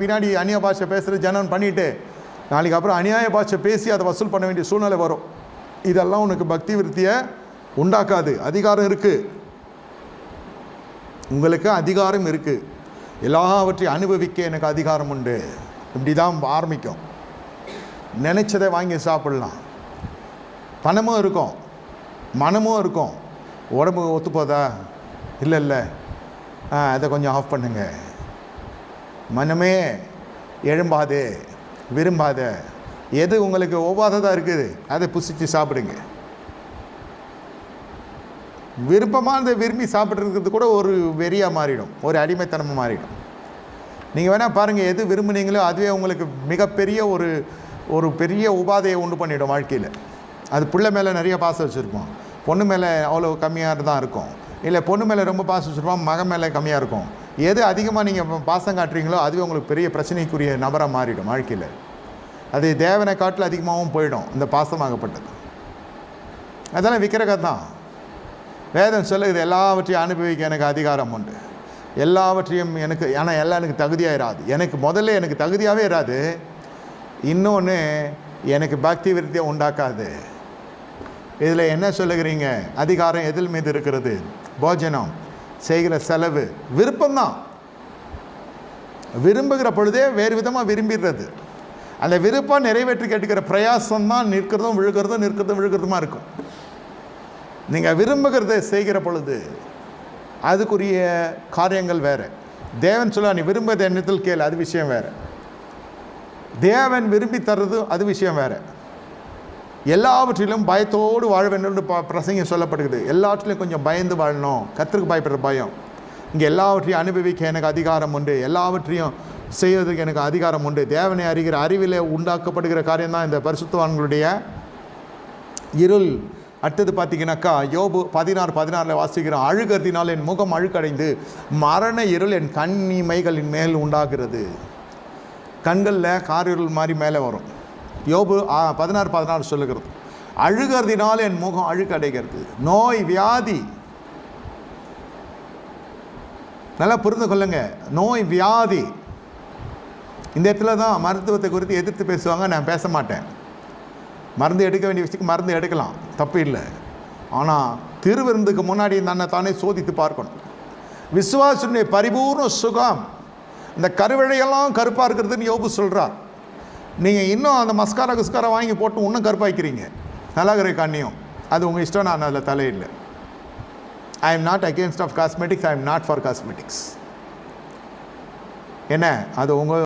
பின்னாடி அந்நிய பாஷை பேசுகிற ஜனம் பண்ணிட்டு நாளைக்கு அப்புறம் அநியாய பாஷை பேசி அதை வசூல் பண்ண வேண்டிய சூழ்நிலை வரும். இதெல்லாம் உனக்கு பக்தி விருத்தியை உண்டாக்காது. அதிகாரம் இருக்குது உங்களுக்கு அதிகாரம் இருக்குது எல்லாவற்றையும் அனுபவிக்க எனக்கு அதிகாரம் உண்டு. இப்படி தான் ஆரம்பிக்கும். நினச்சதை வாங்கி சாப்பிடலாம். பணமும் இருக்கும். மனமும் இருக்கும். உடம்பு ஒத்துப்போதா? இல்லை இல்லை. ஆ அதை கொஞ்சம் ஆஃப் பண்ணுங்கள் மனமே எழும்பாதே விரும்பாத. எது உங்களுக்கு ஒவ்வாததாக இருக்குது? அதை புசித்து சாப்பிடுங்க. விருப்பமானதை விரும்பி சாப்பிட்றது கூட ஒரு வெறியாக மாறிடும். ஒரு அடிமைத்தனமாக மாறிடும். நீங்கள் வேணால் பாருங்கள் எது விரும்புனீங்களோ அதுவே உங்களுக்கு மிகப்பெரிய ஒரு ஒரு பெரிய உபாதையை உண்டு பண்ணிடும் வாழ்க்கையில். அது பிள்ளை மேலே நிறைய பாசம் வச்சுருப்போம் பொண்ணு மேலே அவ்வளோ கம்மியாக தான் இருக்கும். இல்லை பொண்ணு மேலே ரொம்ப பாசம் வச்சுருப்போம் மகன் மேலே கம்மியாக இருக்கும். எது அதிகமாக நீங்கள் பாசம் காட்டுறீங்களோ அதுவே உங்களுக்கு பெரிய பிரச்சனைக்குரிய நபராக மாறிடும் வாழ்க்கையில். அது தேவனை காட்டில் அதிகமாகவும் போயிடும் இந்த பாசமாகப்பட்டது. அதெல்லாம் விக்கிரகம் தான் வேதம் சொல்லுது எல்லாவற்றையும் அனுபவிக்க எனக்கு அதிகாரம் உண்டு. எல்லாவற்றையும் எனக்கு ஆனால் எல்லாம் எனக்கு தகுதியாக இராது. எனக்கு முதல்ல எனக்கு தகுதியாகவே இராது. இன்னொன்று எனக்கு பக்தி விருத்தியை உண்டாக்காது. இதில் என்ன சொல்லுகிறீங்க? அதிகாரம் எதில் மீது இருக்கிறது? போஜனம். செய்கிற செலவு விருப்பம்தான். விரும்புகிற பொழுதே வேறு விதமாக விரும்பிடுறது. அந்த விருப்பம் நிறைவேற்றி கேட்டுக்கிற பிரயாசம் தான் நிற்கிறதும் விழுகிறதும் நிற்கிறதும் விழுகிறதுமா இருக்கும். நீங்கள் விரும்புகிறத செய்கிற பொழுது அதுக்குரிய காரியங்கள் வேறு. தேவன் சொல்ல நீ விரும்புவது எண்ணத்தில் கேள் அது விஷயம் வேறு. தேவன் விரும்பி தர்றது அது விஷயம் வேறு. எல்லாவற்றிலும் பயத்தோடு வாழ வேண்டும் என்று ப- பிரசங்கம் சொல்லப்படுகிறது. எல்லாவற்றிலும் கொஞ்சம் பயந்து வாழணும். கத்திற்கு பயப்படுற பயம். இங்கே எல்லாவற்றையும் அனுபவிக்க எனக்கு அதிகாரம் உண்டு. எல்லாவற்றையும் செய்வதற்கு எனக்கு அதிகாரம் உண்டு. தேவனை அறிகிற அறிவிலே உண்டாக்கப்படுகிற காரியம்தான் இந்த பரிசுத்தவான்களுடைய இருள். அடுத்தது பார்த்தீங்கன்னாக்கா யோபு பதினாறு பதினாறில் வாசிக்கிறோம் அழுகிறதினால் என் முகம் அழுக்கடைந்து மரண இருள் என் கண்ணிமைகளின் மேல் உண்டாகிறது. கண்களில் காரிருள் மாதிரி மேலே வரும். யோபு ஆ, பதினாறு பதினாறு சொல்லுகிறது. அழுகிறதினால் என் முகம் அழுக்கடைகிறது. நோய் வியாதி. நல்லா புரிந்து கொள்ளுங்க. நோய் வியாதி. இந்த இடத்துல தான் மருத்துவத்தை குறித்து எதிர்த்து பேசுவாங்க நான் பேச மாட்டேன். மருந்து எடுக்க வேண்டிய விஷயத்துக்கு மருந்து எடுக்கலாம் தப்பு இல்லை. ஆனால் திருவிருந்துக்கு முன்னாடி தன்னை தானே சோதித்து பார்க்கணும். விசுவாசனுடைய பரிபூர்ண சுகம். இந்த கருவழையெல்லாம் கருப்பாக இருக்கிறதுன்னு யோபு சொல்கிறார் நீங்கள் இன்னும் அந்த மஸ்காரா குஸ்காரா வாங்கி போட்டு இன்னும் கருப்பாய்க்கிறீங்க நல்லாகிற கண்ணியும். அது உங்கள் இஷ்டம் நான் அதில் தலையில்லை I am not against of cosmetics I am not for cosmetics என்ன? அது உங்கள்